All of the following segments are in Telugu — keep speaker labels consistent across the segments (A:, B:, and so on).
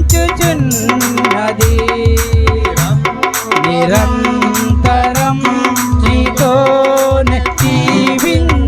A: పంచుచున్నది. నిరంతరం నీతోనే జీవించాలని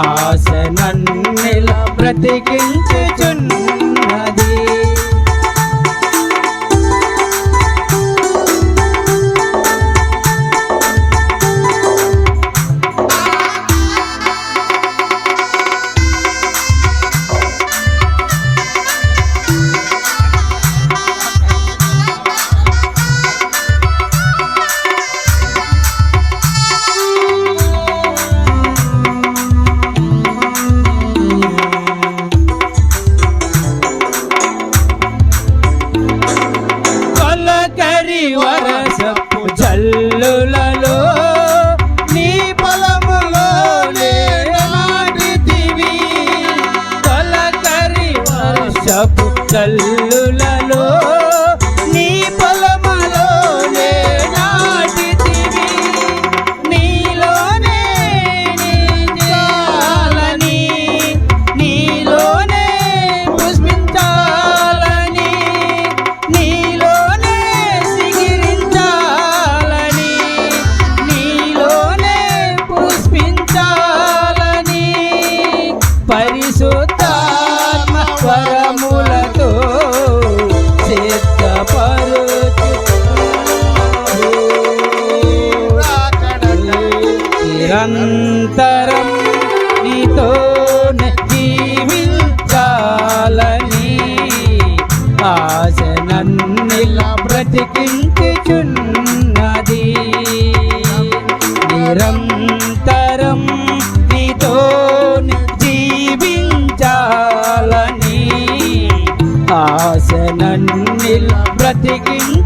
A: ఆశ నన్నెల బ్రతికించుచున్న నిరంతరం నీతోనే జీవించాలని ఆశ నన్నిలా బ్రతికించుచున్నది. నిరంతరం నీతోనే జీవించాలని ఆశ నన్నిలా బ్రతికించు